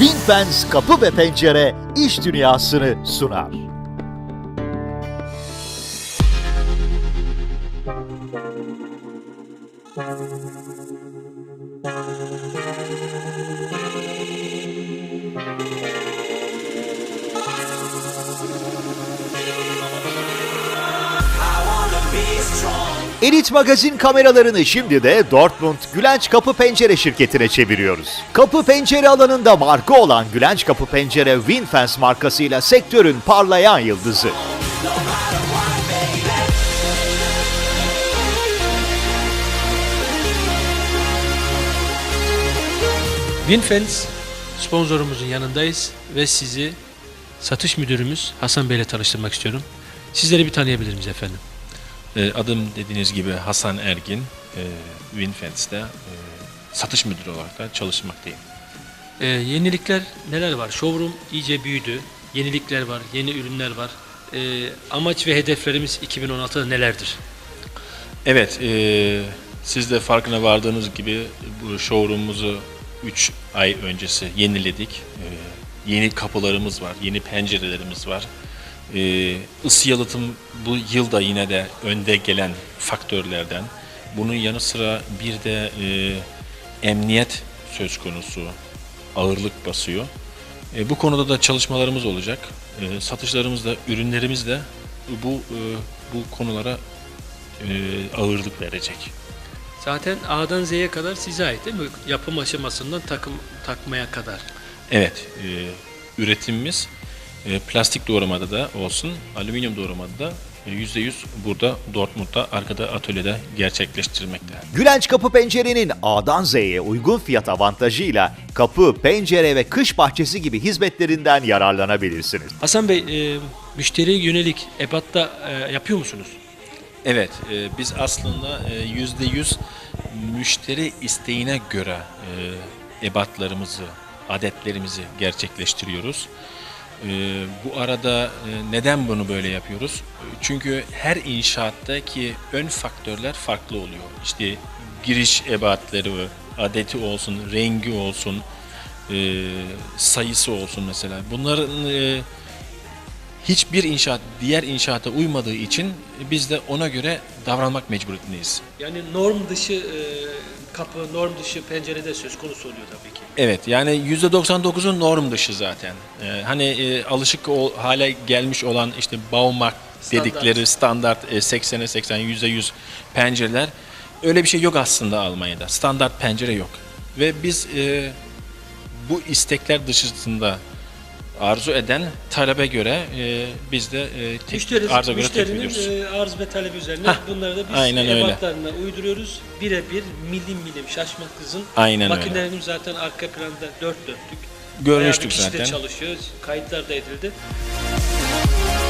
Winfence Kapı ve Pencere iş dünyasını sunar. Elit Magazin kameralarını şimdi de Dortmund Gülenç Kapı Pencere şirketine çeviriyoruz. Kapı pencere alanında marka olan Gülenç Kapı Pencere Winfence markasıyla sektörün parlayan yıldızı. Winfence sponsorumuzun yanındayız ve sizi satış müdürümüz Hasan Bey ile tanıştırmak istiyorum. Sizleri bir tanıyabilir miyiz efendim? E, Adım dediğiniz gibi Hasan Ergin. E, Winfence'de e, satış müdürü olarak da çalışmaktayım. Ee, yenilikler neler var? Showroom iyice büyüdü. Yenilikler var, yeni ürünler var. Ee, amaç ve hedeflerimiz 2016'da nelerdir? Evet, e, siz de farkına vardığınız gibi bu showroom'umuzu 3 ay öncesi yeniledik. E, yeni kapılarımız var, yeni pencerelerimiz var. E, ısı yalıtım bu yılda yine de önde gelen faktörlerden. Bunun yanı sıra bir de e, emniyet söz konusu ağırlık basıyor. E, bu konuda da çalışmalarımız olacak. E, satışlarımız da, ürünlerimiz de bu e, bu konulara e, ağırlık verecek. Zaten A'dan Z'ye kadar size ait değil mi? Yapım aşamasından takım takmaya kadar. Evet, e, üretimimiz e, plastik doğramada da olsun, alüminyum doğramada da e, %100 burada Dortmund'da arkada atölyede gerçekleştirmekte. Gülenç Kapı Pencere'nin A'dan Z'ye uygun fiyat avantajıyla kapı, pencere ve kış bahçesi gibi hizmetlerinden yararlanabilirsiniz. Hasan Bey, e, müşteriye yönelik ebatta e, yapıyor musunuz? Evet, e, biz aslında e, %100 müşteri isteğine göre e, ebatlarımızı, adetlerimizi gerçekleştiriyoruz. E, bu arada e, neden bunu böyle yapıyoruz? Çünkü her inşaattaki ön faktörler farklı oluyor. İşte giriş ebatları, adeti olsun, rengi olsun, e, sayısı olsun mesela. Bunların e, hiçbir inşaat diğer inşaata uymadığı için biz de ona göre davranmak mecburiyetindeyiz. Yani norm dışı kapı, norm dışı pencerede söz konusu oluyor tabii ki. Evet yani %99'un norm dışı zaten. Ee, hani e, alışık ol, hale gelmiş olan işte Standart. dedikleri standart e, 80'e 80 %100 pencereler öyle bir şey yok aslında Almanya'da. Standart pencere yok. Ve biz e, bu istekler dışında arzu eden talebe göre e, biz de e, tek, arza göre teklif ediyoruz. E, arz ve talep üzerine Hah, bunları da biz aynen ebatlarına öyle. uyduruyoruz. Birebir milim milim şaşmaksızın aynen makinelerimiz öyle. zaten arka planda dört dörtlük. Görmüştük zaten. Bayağı çalışıyor. Kayıtlar da edildi. Müzik